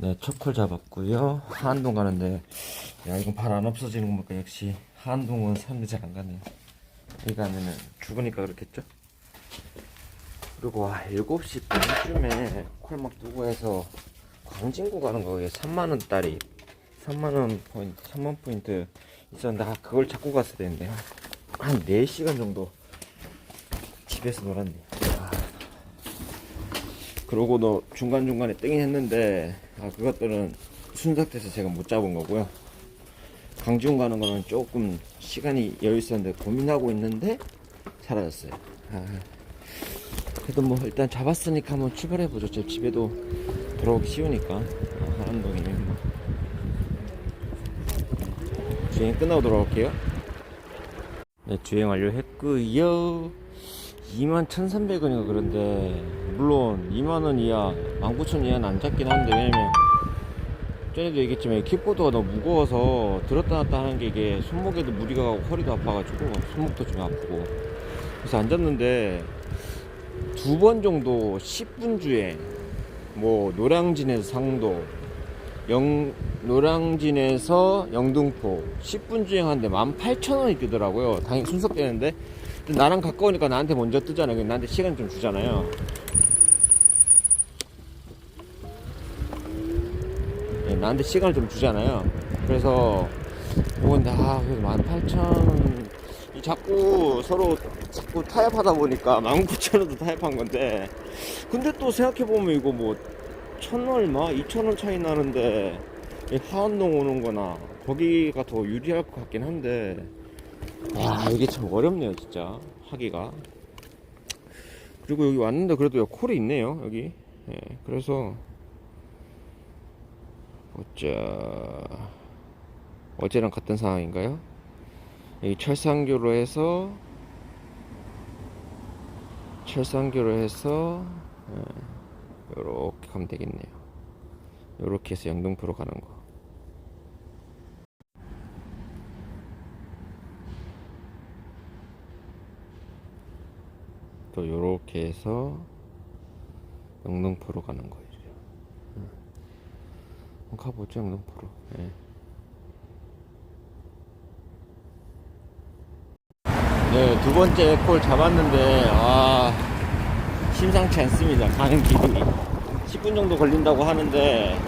네, 첫콜 잡았고요. 하안동 가는데, 야, 이건 발 안 없어지는 거 보니까 역시 하안동은 사람들이 잘 안 가네요. 여기 가면은 죽으니까 그렇겠죠? 그리고 와, 7시 반쯤에 콜막 두고 해서 광진구 가는 거에 3만 원짜리, 3만 원 포인트, 3만 포인트 있었는데, 아, 그걸 잡고 갔어야 되는데, 한 4시간 정도 집에서 놀았네. 아. 그러고 너 중간중간에 땡이 했는데 아 그것들은 순삭돼서 제가 못 잡은 거고요. 강지훈 가는 거는 조금 시간이 여유 있었는데 고민하고 있는데 사라졌어요. 아, 그래도 뭐 일단 잡았으니까 한번 출발해 보죠. 제 집에도 들어오기 쉬우니까. 아, 하남동이면 뭐 주행 끝나고 돌아올게요. 네 주행 완료했고요. 21,300원인가 그런데 물론 2만원 이하 19,000원 이하는 안 잡긴 한데 왜냐면 전에도 얘기했지만 이 킥보드가 너무 무거워서 들었다 놨다 하는 게 이게 손목에도 무리가 가고 허리도 아파가지고 손목도 좀 아프고 그래서 안 잡는데 두 번 정도 10분 주행 뭐 노량진에서 상도 영 노량진에서 영등포 10분 주행하는데 18,000원이 뜨더라고요 당연히 순삭되는데 나랑 가까우니까 나한테 먼저 뜨잖아요. 나한테 시간 좀 주잖아요. 나한테 시간을 좀 주잖아요. 그래서 근데 아 그래도 18,000원 이 자꾸 서로 자꾸 타협하다 보니까 19,000원도 타협한 건데. 근데 또 생각해보면 이거 뭐 천 얼마? 2,000원 차이 나는데 이 하안동 오는 거나 거기가 더 유리할 것 같긴 한데. 와 이게 참 어렵네요 진짜. 하기가. 그리고 여기 왔는데 그래도 여기 콜이 있네요 여기. 예, 그래서 어쩌. 어제랑 같은 상황인가요? 여기 철상교로 해서 철상교로 해서 예, 요렇게 가면 되겠네요. 요렇게 해서 영등포로 가는 거. 또 요렇게 해서 영등포로 가는 거예요. 가보죠 영등포로. 예. 네, 두 번째 콜 잡았는데 아 심상치 않습니다. 가는 길이 10분 정도 걸린다고 하는데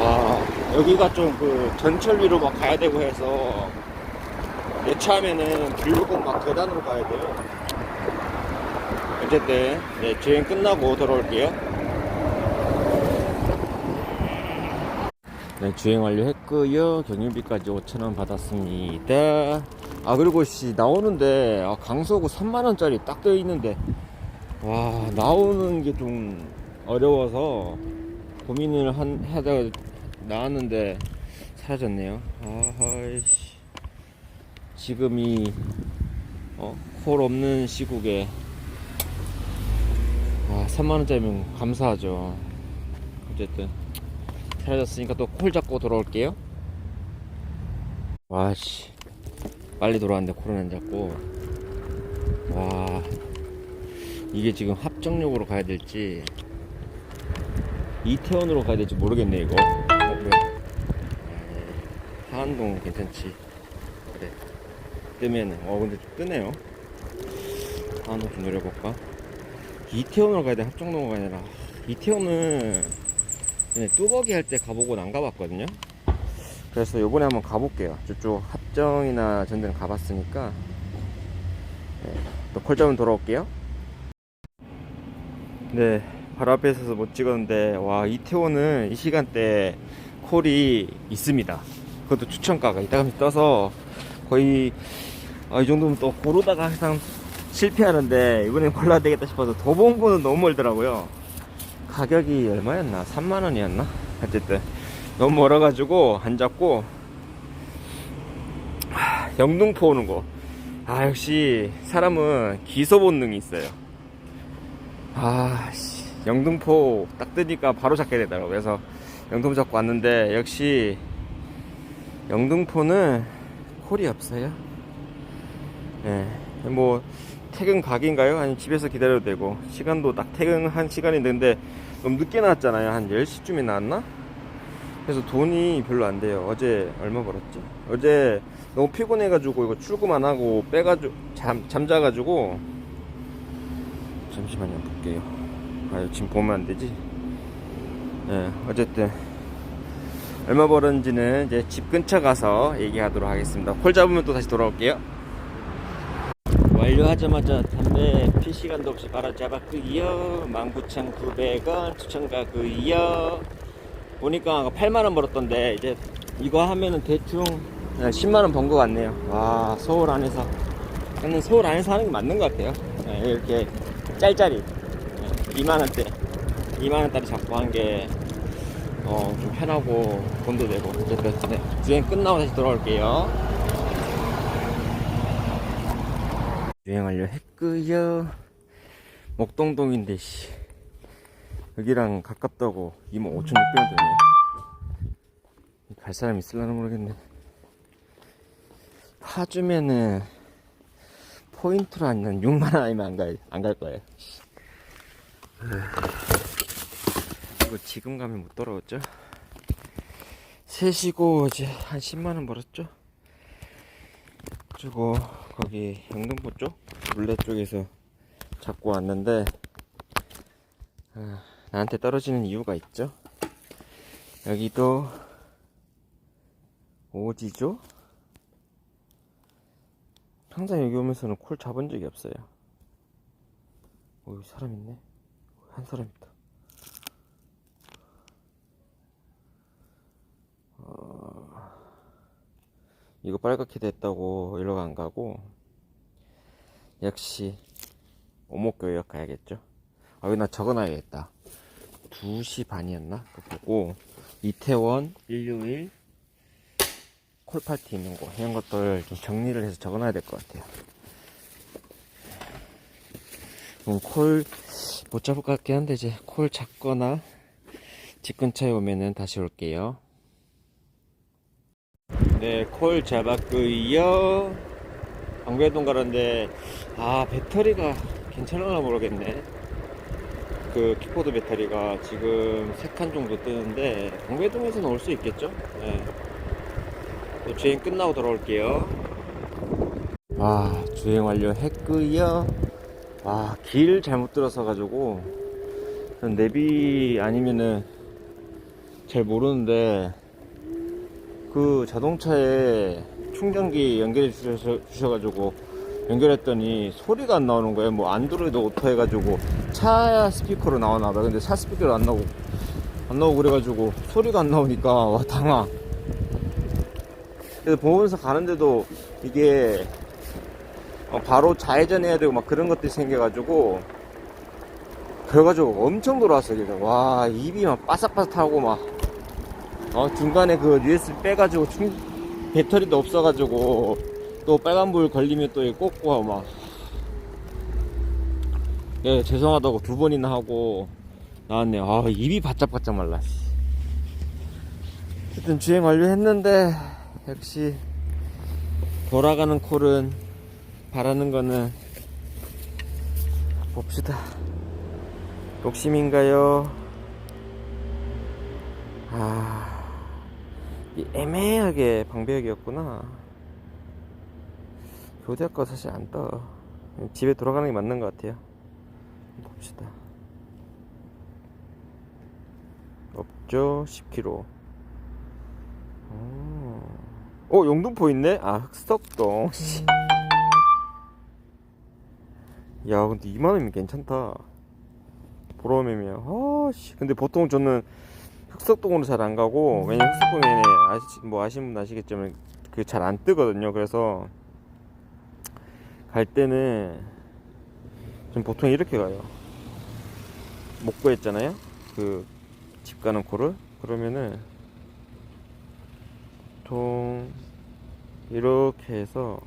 아 여기가 좀 그 전철 위로 막 가야 되고 해서 내차하면은 길고 막 계단으로 가야 돼요. 어쨌든 네, 주행 끝나고 돌아올게요. 네, 주행 완료했고요. 경유비까지 5,000원 받았습니다. 아 그리고 씨 나오는데 아, 강서구 3만 원짜리 딱 되어 있는데 와 나오는 게 좀 어려워서 고민을 한 하다가 나왔는데 사라졌네요. 아하이씨 지금 이 어, 콜 없는 시국에 아, 3만원짜리면 감사하죠. 어쨌든, 사라졌으니까 또 콜 잡고 돌아올게요. 와씨, 빨리 돌아왔는데 콜은 안 잡고. 와, 이게 지금 합정역으로 가야 될지, 이태원으로 가야 될지 모르겠네, 이거. 어. 아, 하안동 괜찮지. 그래. 뜨면은, 어, 근데 좀 뜨네요. 하안동 좀 노려볼까? 이태원으로 가야 돼 합정동으로 가야 되나 이태원은 전에 뚜벅이 할 때 가보고 안 가봤거든요. 그래서 요번에 한번 가볼게요. 저쪽 합정이나 전대는 가봤으니까. 네, 또 콜점은 돌아올게요. 네 바로 앞에 있어서 못 찍었는데 와 이태원은 이 시간대 콜이 있습니다. 그것도 추천가가 이따가 떠서 거의 아, 이 정도면 또 고르다가 항상 실패하는데 이번엔 골라야 되겠다 싶어서 도봉구는 너무 멀더라고요 가격이 얼마였나? 3만원이었나? 어쨌든 너무 멀어가지고 안 잡고 하, 영등포 오는 거 아 역시 사람은 기소 본능이 있어요. 아 씨, 영등포 딱 뜨니까 바로 잡게 되더라고요. 그래서 영등포 잡고 왔는데 역시 영등포는 콜이 없어요? 예, 뭐 퇴근 각인가요? 아니면 집에서 기다려도 되고 시간도 딱 퇴근한 시간이 있는데 너무 늦게 나왔잖아요. 한 10시쯤에 나왔나? 그래서 돈이 별로 안 돼요. 어제 얼마 벌었지? 어제 너무 피곤해가지고 이거 안 하고 빼가지고 잠, 잠자가지고 잠시만요. 볼게요. 아, 지금 보면 안 되지? 예, 어쨌든 얼마 벌었는지는 이제 집 근처 가서 얘기하도록 하겠습니다. 콜 잡으면 또 다시 돌아올게요. 완료하자마자 담배 피 시간도 없이 바로 잡았고요. 19,900원 추천가고요. 보니까 8만원 벌었던데 이제 이거 하면은 대충 10만원 번 것 같네요. 와 서울 안에서 저는 서울 안에서 하는 게 맞는 것 같아요. 네, 이렇게 짤짤이 2만원대 2만원짜리 잡고 한게 어, 좀 편하고 돈도 되고 어쨌든 네, 주행 끝나고 다시 돌아올게요. 유행 완료했고요. 목동동인데 씨. 여기랑 가깝다고 25,600원 되네. 갈 사람 있을라나 모르겠네. 파주면은 포인트로 아니면 6만원 아니면 안 갈, 안 갈 거예요. 이거 지금 가면 못 돌아오죠? 3시고 이제 한 10만원 벌었죠? 그리고 거기 영등포 쪽? 물레 쪽에서 잡고 왔는데 아, 나한테 떨어지는 이유가 있죠? 여기도 오지죠? 항상 여기 오면서는 콜 잡은 적이 없어요. 오 사람 있네. 한 사람 있다 이거 빨갛게 됐다고 일로 안 가고 역시 오목교역 가야겠죠? 아 여기 나 적어놔야겠다. 2시 반이었나? 그거 보고 이태원 161 콜파티 있는 거 이런 것들 좀 정리를 해서 적어놔야 될 것 같아요. 콜못 잡을 것 같긴 한데 이제 콜 잡거나 집 근처에 오면은 다시 올게요 네, 콜 잡았고요. 방배동 가는데 아 배터리가 괜찮을나 모르겠네. 그 킥보드 배터리가 지금 세칸 정도 뜨는데 방배동에서는 올 수 있겠죠? 네. 또 주행 끝나고 돌아올게요. 아 주행 완료했고요. 와길 잘못 들어서 가지고 내비 아니면은 잘 모르는데 그 자동차에 충전기 연결해 주셔, 주셔가지고 연결했더니 소리가 안 나오는 거예요. 뭐 안드로이드 오토 해가지고 차 스피커로 나오나 봐. 근데 차 스피커로 안 나오고 안 나오고 그래가지고 소리가 안 나오니까 와 당황. 그래서 보면서 가는데도 이게 어, 바로 좌회전해야 되고 막 그런 것들이 생겨가지고 그래가지고 엄청 돌아왔어요. 그래서 와 입이 막 바삭바삭하고 막 어, 중간에 그 USB 빼가지고 충, 배터리도 없어가지고 또 빨간불 걸리면 또 꽂고 막. 예, 죄송하다고 두 번이나 하고 나왔네요. 아, 입이 바짝바짝 말라. 어쨌든 주행 완료했는데, 역시 돌아가는 콜은 바라는 거는 봅시다. 욕심인가요? 아. 이 애매하게 방배역이었구나. 교대학과 사실 안 떠. 집에 돌아가는 게 맞는 것 같아요. 봅시다. 없죠? 10km. 어, 어, 영등포 있네? 아, 흑석동. 씨. 야, 근데 2만원이면 괜찮다. 보러 오면, 아, 씨. 근데 보통 저는 흑석동으로 잘 안 가고 왜냐면 흑석동에 아시 뭐 아시는 분 아시겠지만 그 잘 안 뜨거든요. 그래서 갈 때는 좀 보통 이렇게 가요. 못 구했잖아요. 그 집 가는 코를 그러면은 보통 이렇게 해서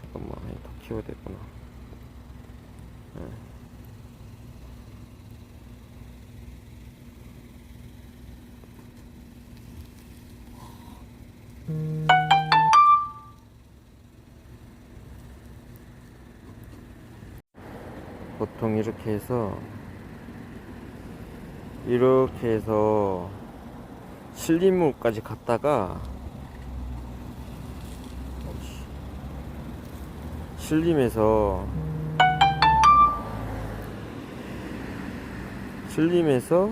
잠깐만 더 키워야 되구나. 네. 보통 이렇게 해서 이렇게 해서 신림물까지 갔다가 신림에서 신림에서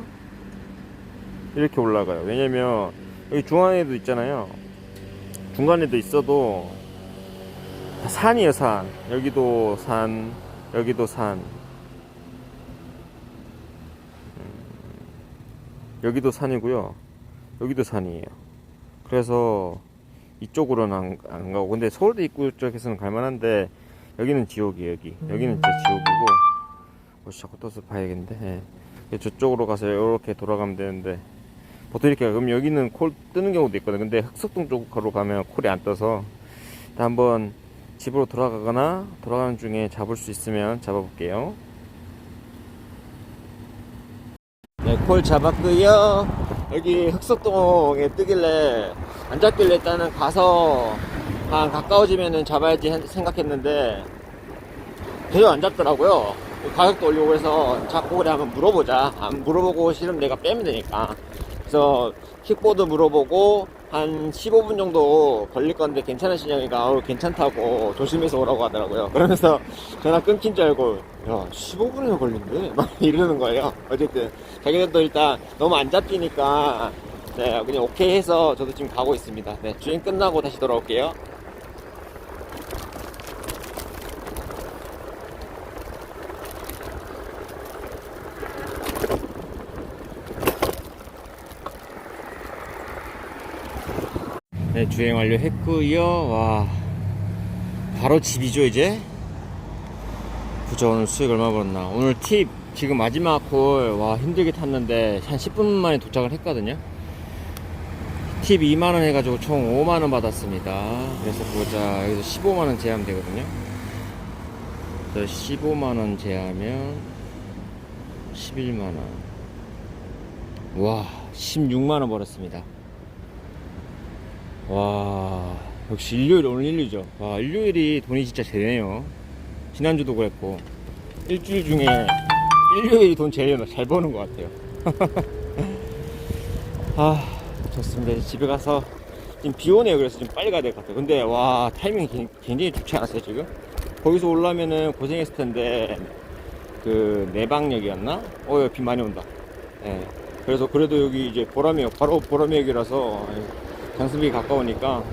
이렇게 올라가요. 왜냐면 여기 중앙에도 있잖아요. 중간에도 있어도 다 산이에요, 산. 여기도 산, 여기도 산. 음, 여기도 산이고요. 여기도 산이에요. 그래서 이쪽으로는 안, 안 가고. 근데 서울대 입구 쪽에서는 갈만한데 여기는 지옥이에요, 여기. 여기는 진짜 지옥이고. 어, 자꾸 떠서 봐야겠는데. 예. 저쪽으로 가서 이렇게 돌아가면 되는데. 보통 이렇게 그럼 여기는 콜 뜨는 경우도 있거든. 근데 흑석동 쪽으로 가면 콜이 안 떠서 한번 집으로 돌아가거나 돌아가는 중에 잡을 수 있으면 잡아볼게요. 네, 콜 잡았고요. 여기 흑석동에 뜨길래 안 잡길래 일단은 가서 한 가까워지면은 잡아야지 생각했는데 계속 안 잡더라고요. 가격도 올리고 해서 잡고 그래 한번 물어보자. 안 물어보고 싫으면 내가 빼면 되니까. 그래서 킥보드 물어보고 한 15분 정도 걸릴 건데 괜찮으시냐니까 어, 괜찮다고 조심해서 오라고 하더라고요. 그러면서 전화 끊긴 줄 알고 야 15분이나 걸린대 막 이러는 거예요. 어쨌든 자기들도 일단 너무 안 잡히니까 네 그냥 오케이 해서 저도 지금 가고 있습니다. 네 주행 끝나고 다시 돌아올게요. 네, 주행 완료했고요. 와, 바로 집이죠 이제. 보자 오늘 수익 얼마 벌었나. 오늘 팁 지금 마지막 콜, 와 힘들게 탔는데 한 10분 만에 도착을 했거든요. 팁 2만 원 해가지고 총 5만 원 받았습니다. 그래서 보자 여기서 15만 원 제하면 되거든요. 그래서 15만 원 제하면 11만 원. 와, 16만 원 벌었습니다. 와 역시 일요일 오늘 일요일이죠. 와 일요일이 돈이 진짜 되네요. 지난주도 그랬고 일주일 중에 일요일이 돈 제일 잘 버는 것 같아요. 아 좋습니다. 이제 집에 가서 지금 비 오네요. 그래서 좀 빨리 가야 될 것 같아요. 근데 와 타이밍이 굉- 굉장히 좋지 않았어요 지금? 거기서 올라면은 고생했을 텐데 그 내방역이었나? 어, 여기 비 많이 온다. 예. 그래서 그래도 여기 이제 보람역, 바로 보람역이라서 예, 장수비 가까우니까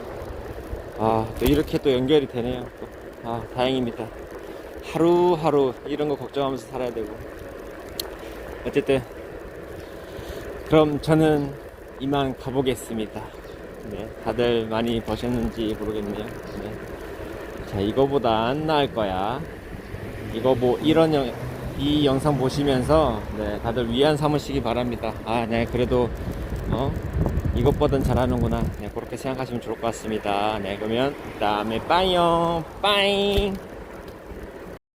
아, 또 이렇게 또 연결이 되네요. 또. 아, 다행입니다. 하루하루 이런 거 걱정하면서 살아야 되고. 어쨌든 그럼 저는 이만 가보겠습니다. 네, 다들 많이 버셨는지 모르겠네요. 네. 자, 이거보다 안 나을 거야. 이거 뭐 이런 영, 이 영상 보시면서 네, 다들 위안 삼으시기 바랍니다. 아, 네, 그래도 어 이것보단 잘하는구나. 네, 그렇게 생각하시면 좋을 것 같습니다. 네, 그러면 다음에 빠이요, 빠잉.